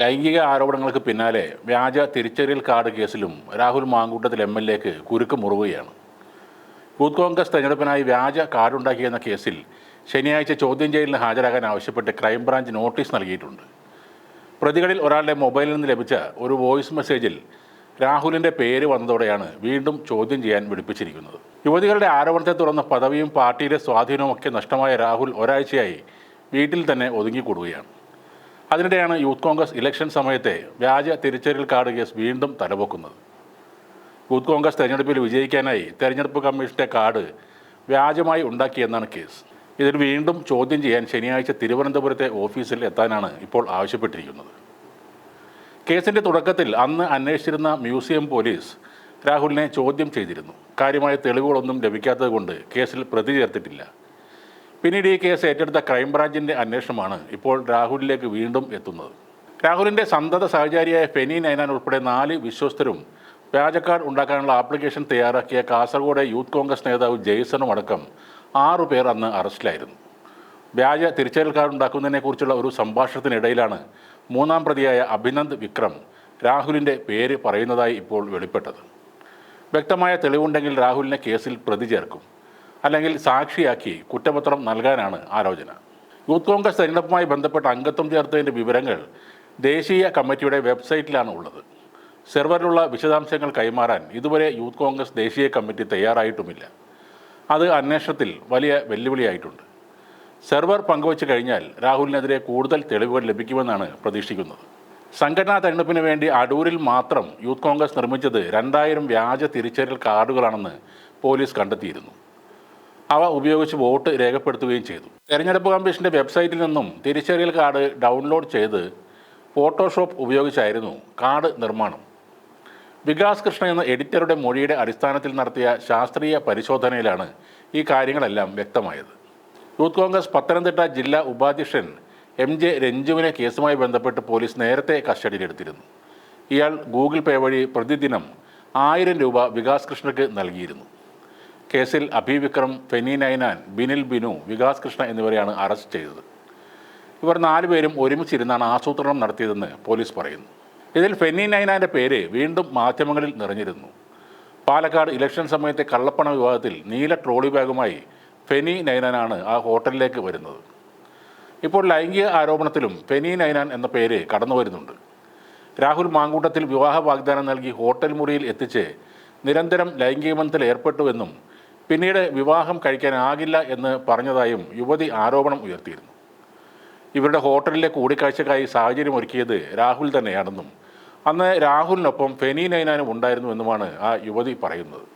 ലൈംഗിക ആരോപണങ്ങൾക്ക് പിന്നാലെ വ്യാജ തിരിച്ചറിയൽ കാർഡ് കേസിലും രാഹുൽ മാങ്കൂട്ടത്തിൽ എം എൽ എക്ക് കുരുക്ക് മുറുകയാണ് യൂത്ത് കോൺഗ്രസ് തെരഞ്ഞെടുപ്പിനായി വ്യാജ കാർഡുണ്ടാക്കിയെന്ന കേസിൽ ശനിയാഴ്ച ചോദ്യം ചെയ്യലിന് ഹാജരാകാൻ ആവശ്യപ്പെട്ട് ക്രൈംബ്രാഞ്ച് നോട്ടീസ് നൽകിയിട്ടുണ്ട്. പ്രതികളിൽ ഒരാളുടെ മൊബൈലിൽ നിന്ന് ലഭിച്ച ഒരു വോയിസ് മെസ്സേജിൽ രാഹുലിന്റെ പേര് വന്നതോടെയാണ് വീണ്ടും ചോദ്യം ചെയ്യാൻ വിളിപ്പിച്ചിരിക്കുന്നത് യുവതികളുടെ ആരോപണത്തെ തുടർന്ന് പദവിയും പാർട്ടിയിലെ സ്വാധീനവും ഒക്കെ നഷ്ടമായ രാഹുൽ ഒരാഴ്ചയായി വീട്ടിൽ തന്നെ ഒതുങ്ങിക്കൂടുകയാണ്. അതിനിടെയാണ് യൂത്ത് കോൺഗ്രസ് ഇലക്ഷൻ സമയത്തെ വ്യാജ തിരിച്ചറിയൽ കാർഡ് കേസ് വീണ്ടും തലപൊക്കുന്നത്. യൂത്ത് കോൺഗ്രസ് തെരഞ്ഞെടുപ്പിൽ വിജയിക്കാനായി തെരഞ്ഞെടുപ്പ് കമ്മീഷന്റെ കാർഡ് വ്യാജമായി ഉണ്ടാക്കിയെന്നാണ് കേസ്. ഇതിൽ വീണ്ടും ചോദ്യം ചെയ്യാൻ ശനിയാഴ്ച തിരുവനന്തപുരത്തെ ഓഫീസിൽ എത്താനാണ് ഇപ്പോൾ ആവശ്യപ്പെട്ടിരിക്കുന്നത്. കേസിന്റെ തുടക്കത്തിൽ അന്ന് അന്വേഷിച്ചിരുന്ന മ്യൂസിയം പോലീസ് രാഹുലിനെ ചോദ്യം ചെയ്തിരുന്നു. കാര്യമായ തെളിവുകളൊന്നും ലഭിക്കാത്തതുകൊണ്ട് കേസിൽ പ്രതി ചേർത്തിട്ടില്ല. പിന്നീട് ഈ കേസ് ഏറ്റെടുത്ത ക്രൈംബ്രാഞ്ചിന്റെ അന്വേഷണമാണ് ഇപ്പോൾ രാഹുലിലേക്ക് വീണ്ടും എത്തുന്നത്. രാഹുലിന്റെ സന്തത സഹചാരിയായ ഫെനി നൈനാൻ ഉൾപ്പെടെ നാല് വിശ്വസ്തരും വ്യാജ കാർഡ് ഉണ്ടാക്കാനുള്ള ആപ്ലിക്കേഷൻ തയ്യാറാക്കിയ കാസർഗോഡ് യൂത്ത് കോൺഗ്രസ് നേതാവ് ജെയ്സണും അടക്കം ആറു പേർ അന്ന് അറസ്റ്റിലായിരുന്നു. വ്യാജ തിരിച്ചറിയൽ കാർഡ് ഉണ്ടാക്കുന്നതിനെക്കുറിച്ചുള്ള ഒരു സംഭാഷണത്തിനിടയിലാണ് മൂന്നാം പ്രതിയായ അഭിനന്ദ് വിക്രം രാഹുലിന്റെ പേര് പറയുന്നതായി ഇപ്പോൾ വെളിപ്പെട്ടത്. വ്യക്തമായ തെളിവുണ്ടെങ്കിൽ രാഹുലിനെ കേസിൽ പ്രതി ചേർക്കും. അല്ലെങ്കിൽ സാക്ഷിയാക്കി കുറ്റപത്രം നൽകാനാണ് ആലോചന. യൂത്ത് കോൺഗ്രസ് തെരഞ്ഞെടുപ്പുമായി ബന്ധപ്പെട്ട അംഗത്വം ചേർത്തതിന്റെ വിവരങ്ങൾ ദേശീയ കമ്മിറ്റിയുടെ വെബ്സൈറ്റിലാണ് ഉള്ളത്. സെർവറിലുള്ള വിശദാംശങ്ങൾ കൈമാറാൻ ഇതുവരെ യൂത്ത് കോൺഗ്രസ് ദേശീയ കമ്മിറ്റി തയ്യാറായിട്ടുമില്ല. അത് അന്വേഷണത്തിൽ വലിയ വെല്ലുവിളിയായിട്ടുണ്ട്. സെർവർ പങ്കുവച്ച് കഴിഞ്ഞാൽ രാഹുലിനെതിരെ കൂടുതൽ തെളിവുകൾ ലഭിക്കുമെന്നാണ് പ്രതീക്ഷിക്കുന്നത്. സംഘടനാ തെരഞ്ഞെടുപ്പിന് വേണ്ടി അടൂരിൽ മാത്രം യൂത്ത് കോൺഗ്രസ് നിർമ്മിച്ചത് രണ്ടായിരം വ്യാജ തിരിച്ചറിയൽ കാർഡുകളാണെന്ന് പോലീസ് കണ്ടെത്തിയിരുന്നു. അവ ഉപയോഗിച്ച് വോട്ട് രേഖപ്പെടുത്തുകയും ചെയ്തു. തെരഞ്ഞെടുപ്പ് കമ്മീഷന്റെ വെബ്സൈറ്റിൽ നിന്നും തിരിച്ചറിയൽ കാർഡ് ഡൗൺലോഡ് ചെയ്ത് ഫോട്ടോഷോപ്പ് ഉപയോഗിച്ചായിരുന്നു കാർഡ് നിർമ്മാണം. വികാസ് കൃഷ്ണ എന്ന എഡിറ്ററുടെ മൊഴിയുടെ അടിസ്ഥാനത്തിൽ നടത്തിയ ശാസ്ത്രീയ പരിശോധനയിലാണ് ഈ കാര്യങ്ങളെല്ലാം വ്യക്തമായത്. യൂത്ത് കോൺഗ്രസ് പത്തനംതിട്ട ജില്ലാ ഉപാധ്യക്ഷൻ എം ജെ രഞ്ജുവിനെ കേസുമായി ബന്ധപ്പെട്ട് പോലീസ് നേരത്തെ കസ്റ്റഡിയിലെടുത്തിരുന്നു. ഇയാൾ ഗൂഗിൾ പേ വഴി പ്രതിദിനം ആയിരം രൂപ വികാസ് കൃഷ്ണയ്ക്ക് നൽകിയിരുന്നു. കേസിൽ അഭി വിക്രം ഫെനി നൈനാൻ ബിനിൽ ബിനു വികാസ് കൃഷ്ണ എന്നിവരെയാണ് അറസ്റ്റ് ചെയ്തത്. ഇവർ നാലുപേരും ഒരുമിച്ചിരുന്നാണ് ആസൂത്രണം നടത്തിയതെന്ന് പോലീസ് പറയുന്നു. ഇതിൽ ഫെന്നി നൈനാന്റെ പേര് വീണ്ടും മാധ്യമങ്ങളിൽ നിറഞ്ഞിരുന്നു. പാലക്കാട് ഇലക്ഷൻ സമയത്തെ കള്ളപ്പണ വിവാദത്തിൽ നീല ട്രോളി ബാഗുമായി ഫെനി നൈനാനാണ് ആ ഹോട്ടലിലേക്ക് വരുന്നത്. ഇപ്പോൾ ലൈംഗിക ആരോപണത്തിലും ഫെനി നൈനാൻ എന്ന പേര് കടന്നു വരുന്നുണ്ട്. രാഹുൽ മാങ്കൂട്ടത്തിൽ വിവാഹ വാഗ്ദാനം നൽകി ഹോട്ടൽ മുറിയിൽ എത്തിച്ച് നിരന്തരം ലൈംഗിക ബന്ധത്തിൽ ഏർപ്പെട്ടുവെന്നും പിന്നീട് വിവാഹം കഴിക്കാനാകില്ല എന്ന് പറഞ്ഞതായും യുവതി ആരോപണം ഉയർത്തിയിരുന്നു. ഇവരുടെ ഹോട്ടലിലെ കൂടിക്കാഴ്ചക്കായി സാഹചര്യം ഒരുക്കിയത് രാഹുൽ തന്നെയാണെന്നും അന്ന് രാഹുലിനൊപ്പം ഫെനി നൈനാനും ഉണ്ടായിരുന്നുവെന്നുമാണ് ആ യുവതി പറയുന്നത്.